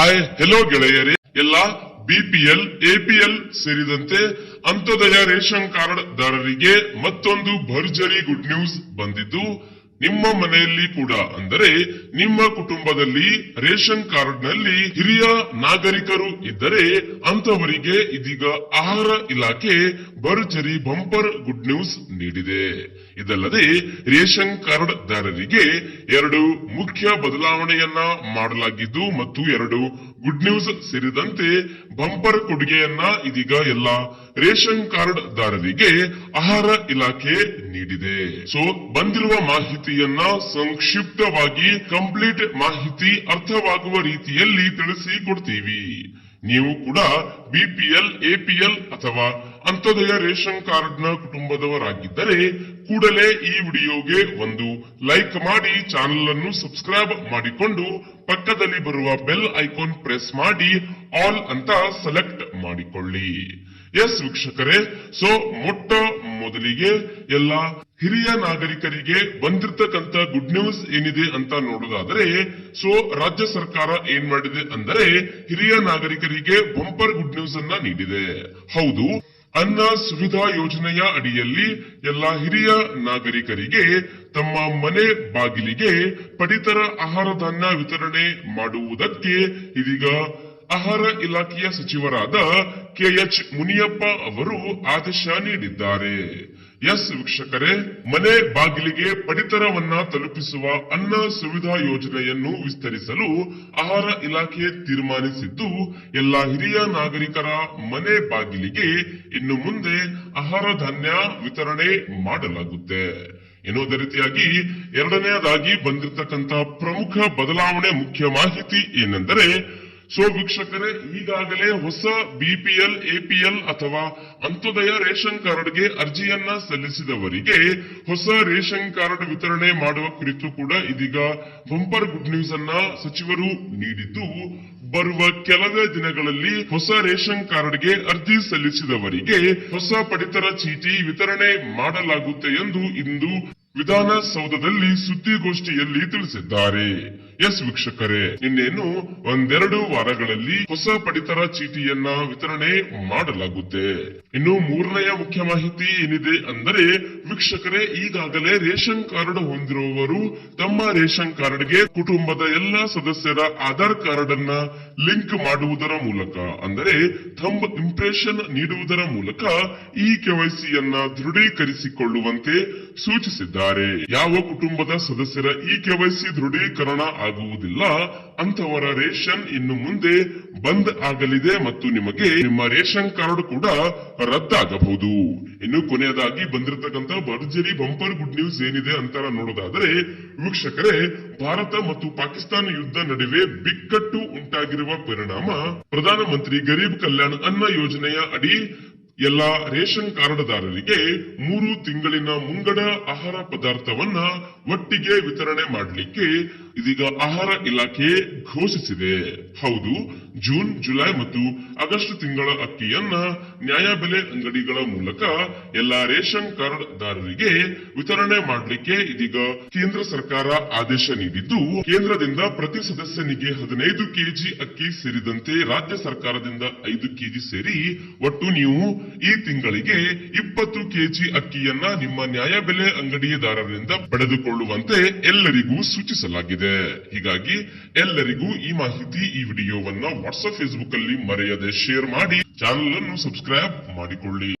Hi hello ಗೆಳೆಯರೇ. ಎಲ್ಲ BPL APL ಸೇರಿದಂತೆ ಅಂತ್ಯೋದಯ ರೇಷನ್ ಕಾರ್ಡ್ ದಾರರಿಗೆ ಮತ್ತೊಂದು ಭರ್ಜರಿ ಗುಡ್ ನ್ಯೂಸ್ ಬಂದಿದ್ದು ನಿಮ್ಮ ಮನೆಯಲ್ಲಿ ಕೂಡ ಅಂದರೆ ನಿಮ್ಮ ಕುಟುಂಬದಲ್ಲಿ ರೇಷನ್ ಕಾರ್ಡ್ನಲ್ಲಿ ಹಿರಿಯ ನಾಗರಿಕರು ಇದ್ದರೆ ಅಂತವರಿಗೆ ಇದೀಗ ಆಹಾರ ಇಲಾಖೆ ಭರ್ಜರಿ ಬಂಪರ್ ಗುಡ್ ನ್ಯೂಸ್ ನೀಡಿದೆ. ಇದಲ್ಲದೆ ರೇಷನ್ ಕಾರ್ಡ್ ದಾರರಿಗೆ ಎರಡು ಮುಖ್ಯ ಬದಲಾವಣೆಯನ್ನ ಮಾಡಲಾಗಿದ್ದು ಮತ್ತು ಎರಡು ಗುಡ್ ನ್ಯೂಸ್ ಸೇರಿದಂತೆ ಬಂಪರ್ ಕೊಡುಗೆಯನ್ನ ಇದೀಗ ಎಲ್ಲ ರೇಷನ್ ಕಾರ್ಡ್ ದಾರರಿಗೆ ಆಹಾರ ಇಲಾಖೆ ನೀಡಿದೆ. ಸೊ ಬಂದಿರುವ ಮಾಹಿತಿಯನ್ನ ಸಂಕ್ಷಿಪ್ತವಾಗಿ ಕಂಪ್ಲೀಟ್ ಮಾಹಿತಿ ಅರ್ಥವಾಗುವ ರೀತಿಯಲ್ಲಿ ತಿಳಿಸಿ ಕೊಡ್ತೀವಿ. ನೀವು ಕೂಡ ಬಿಪಿಎಲ್ ಎಪಿಎಲ್ ಅಥವಾ ಅಂತ್ಯೋದಯ ರೇಷನ್ ಕಾರ್ಡ್ನ ಕುಟುಂಬದವರಾಗಿದ್ದರೆ ಕೂಡಲೇ ಈ ವಿಡಿಯೋಗೆ ಒಂದು ಲೈಕ್ ಮಾಡಿ ಚಾನೆಲ್ ಅನ್ನು ಸಬ್ಸ್ಕ್ರೈಬ್ ಮಾಡಿಕೊಂಡು ಪಕ್ಕದಲ್ಲಿ ಬರುವ ಬೆಲ್ ಐಕಾನ್ ಪ್ರೆಸ್ ಮಾಡಿ, ಆಲ್ ಅಂತ ಸೆಲೆಕ್ಟ್ ಮಾಡಿಕೊಳ್ಳಿ. ಎಸ್ ವೀಕ್ಷಕರೇ, ಸೊ ಮೊಟ್ಟ ಮೊದಲಿಗೆ ಎಲ್ಲ ಹಿರಿಯ ನಾಗರಿಕರಿಗೆ ಬಂದಿರತಕ್ಕಂತ ಗುಡ್ ನ್ಯೂಸ್ ಏನಿದೆ ಅಂತ ನೋಡೋದಾದ್ರೆ ಸೊ ರಾಜ್ಯ ಸರ್ಕಾರ ಏನ್ ಮಾಡಿದೆ ಅಂದರೆ, ಹಿರಿಯ ನಾಗರಿಕರಿಗೆ ಬಂಪರ್ ಗುಡ್ ನ್ಯೂಸ್ ಅನ್ನ ನೀಡಿದೆ. ಹೌದು, ಅನ್ನ ಸುವಿಧಾ ಯೋಜನೆಯ ಅಡಿಯಲ್ಲಿ ಎಲ್ಲ ಹಿರಿಯ ನಾಗರಿಕರಿಗೆ ತಮ್ಮ ಮನೆ ಬಾಗಿಲಿಗೆ ಪಡಿತರ ಆಹಾರ ಧಾನ್ಯ ವಿತರಣೆ ಮಾಡುವುದಕ್ಕೆ ಇದೀಗ ಆಹಾರ ಇಲಾಖೆಯ ಸಚಿವರಾದ ಕೆಎಚ್ ಮುನಿಯಪ್ಪ ಅವರು ಆದೇಶ ನೀಡಿದ್ದಾರೆ. ಎಸ್ ವೀಕ್ಷಕರೇ, ಮನೆ ಬಾಗಿಲಿಗೆ ಪಡಿತರವನ್ನ ತಲುಪಿಸುವ ಅನ್ನ ಸುವಿಧಾ ಯೋಜನೆಯನ್ನು ವಿಸ್ತರಿಸಲು ಆಹಾರ ಇಲಾಖೆ ತೀರ್ಮಾನಿಸಿದ್ದು, ಎಲ್ಲ ಹಿರಿಯ ನಾಗರಿಕರ ಮನೆ ಬಾಗಿಲಿಗೆ ಇನ್ನು ಮುಂದೆ ಆಹಾರ ಧಾನ್ಯ ವಿತರಣೆ ಮಾಡಲಾಗುತ್ತೆ. ಎನ್ನುವುದೇ ರೀತಿಯಾಗಿ ಎರಡನೆಯದಾಗಿ ಬಂದಿರತಕ್ಕಂತಹ ಪ್ರಮುಖ ಬದಲಾವಣೆ ಮುಖ್ಯ ಮಾಹಿತಿ ಏನೆಂದರೆ ಸೊ ವೀಕ್ಷಕರೇ, ಈಗಾಗಲೇ ಹೊಸ ಬಿಪಿಎಲ್ ಎಪಿಎಲ್ ಅಥವಾ ಅಂತ್ಯೋದಯ ರೇಷನ್ ಕಾರ್ಡ್ಗೆ ಅರ್ಜಿಯನ್ನ ಸಲ್ಲಿಸಿದವರಿಗೆ ಹೊಸ ರೇಷನ್ ಕಾರ್ಡ್ ವಿತರಣೆ ಮಾಡುವ ಕುರಿತು ಕೂಡ ಇದೀಗ ಬಂಪರ್ ಗುಡ್ ನ್ಯೂಸ್ ಅನ್ನ ಸಚಿವರು ನೀಡಿದ್ದು, ಬರುವ ಕೆಲವೇ ದಿನಗಳಲ್ಲಿ ಹೊಸ ರೇಷನ್ ಕಾರ್ಡ್ಗೆ ಅರ್ಜಿ ಸಲ್ಲಿಸಿದವರಿಗೆ ಹೊಸ ಪಡಿತರ ಚೀಟಿ ವಿತರಣೆ ಮಾಡಲಾಗುತ್ತೆ ಎಂದು ಇಂದು ವಿಧಾನಸೌಧದಲ್ಲಿ ಸುದ್ದಿಗೋಷ್ಠಿಯಲ್ಲಿ ತಿಳಿಸಿದ್ದಾರೆ. ಎಸ್ ವೀಕ್ಷಕರೇ, ಇನ್ನೇನು ಒಂದೆರಡು ವಾರಗಳಲ್ಲಿ ಹೊಸ ಪಡಿತರ ಚೀಟಿಯನ್ನ ವಿತರಣೆ ಮಾಡಲಾಗುತ್ತೆ. ಇನ್ನು ಮೂರನೆಯ ಮುಖ್ಯ ಮಾಹಿತಿ ಏನಿದೆ ಅಂದರೆ, ವೀಕ್ಷಕರೇ, ಈಗಾಗಲೇ ರೇಷನ್ ಕಾರ್ಡ್ ಹೊಂದಿರುವವರು ತಮ್ಮ ರೇಷನ್ ಕಾರ್ಡ್ಗೆ ಕುಟುಂಬದ ಎಲ್ಲಾ ಸದಸ್ಯರ ಆಧಾರ್ ಕಾರ್ಡ್ ಅನ್ನ ಲಿಂಕ್ ಮಾಡುವುದರ ಮೂಲಕ, ಅಂದರೆ ಥಂಬ್ ಇಂಪ್ರೆಷನ್ ನೀಡುವುದರ ಮೂಲಕ ಈ ಕೆವೈಸಿಯನ್ನ ದೃಢೀಕರಿಸಿಕೊಳ್ಳುವಂತೆ ಸೂಚಿಸಿದ್ದಾರೆ. ಯಾವ ಕುಟುಂಬದ ಸದಸ್ಯರ ಈ ಕೆವೈಸಿ ದೃಢೀಕರಣ ಆಗುವುದಿಲ್ಲ. ಅಂತವರ ರೇಷನ್ ಇನ್ನು ಮುಂದೆ ಬಂದ್ ಆಗಲಿದೆ ಮತ್ತು ನಿಮಗೆ ನಿಮ್ಮ ರೇಷನ್ ಕಾರ್ಡ್ ಕೂಡ ರದ್ದಾಗಬಹುದು. ಇನ್ನು ಕೊನೆಯದಾಗಿ ಬಂದಿರತಕ್ಕಂತ ಭರ್ಜರಿ ಬಂಪರ್ ಗುಡ್ ನ್ಯೂಸ್ ಏನಿದೆ ಅಂತ ನೋಡೋದಾದ್ರೆ, ವೀಕ್ಷಕರೇ, ಭಾರತ ಮತ್ತು ಪಾಕಿಸ್ತಾನ ಯುದ್ಧ ನಡುವೆ ಬಿಕ್ಕಟ್ಟು ಉಂಟಾಗಿರುವ ಪರಿಣಾಮ ಪ್ರಧಾನಮಂತ್ರಿ ಗರೀಬ್ ಕಲ್ಯಾಣ್ ಅನ್ನ ಯೋಜನೆಯ ಅಡಿ ಎಲ್ಲ ರೇಷನ್ ಕಾರ್ಡ್ದಾರರಿಗೆ ಮೂರು ತಿಂಗಳಿನ ಮುಂಗಡ ಆಹಾರ ಪದಾರ್ಥವನ್ನ ಒಟ್ಟಿಗೆ ವಿತರಣೆ ಮಾಡಲಿಕ್ಕೆ ಇದೀಗ ಆಹಾರ ಇಲಾಖೆ ಘೋಷಿಸಿದೆ. ಹೌದು, ಜೂನ್, ಜುಲೈ ಮತ್ತು ಆಗಸ್ಟ್ ತಿಂಗಳ ಅಕ್ಕಿಯನ್ನ ನ್ಯಾಯಬೆಲೆ ಅಂಗಡಿಗಳ ಮೂಲಕ ಎಲ್ಲಾ ರೇಷನ್ ಕಾರ್ಡ್ ದಾರರಿಗೆ ವಿತರಣೆ ಮಾಡಲಿಕ್ಕೆ ಇದೀಗ ಕೇಂದ್ರ ಸರ್ಕಾರ ಆದೇಶ ನೀಡಿದ್ದು, ಕೇಂದ್ರದಿಂದ ಪ್ರತಿ ಸದಸ್ಯನಿಗೆ ಹದಿನೈದು ಕೆಜಿ ಅಕ್ಕಿ ಸೇರಿದಂತೆ ರಾಜ್ಯ ಸರ್ಕಾರದಿಂದ ಐದು ಕೆಜಿ ಸೇರಿ ಒಟ್ಟು ನೀವು ಈ ತಿಂಗಳಿಗೆ ಇಪ್ಪತ್ತು ಕೆಜಿ ಅಕ್ಕಿಯನ್ನ ನಿಮ್ಮ ನ್ಯಾಯಬೆಲೆ ಅಂಗಡಿದಾರರಿಂದ ಪಡೆದುಕೊಳ್ಳುವಂತೆ ಎಲ್ಲರಿಗೂ ಸೂಚಿಸಲಾಗಿದೆ. ಹೀಗಾಗಿ ಎಲ್ಲರಿಗೂ ಈ ಮಾಹಿತಿ ಈ ವಿಡಿಯೋವನ್ನ ವಾಟ್ಸ್ಆಪ್ ಫೇಸ್ಬುಕ್ ಅಲ್ಲಿ ಮರೆಯದೆ ಶೇರ್ ಮಾಡಿ. ಚಾನಲ್ ಅನ್ನು ಸಬ್ಸ್ಕ್ರೈಬ್ ಮಾಡಿಕೊಳ್ಳಿ.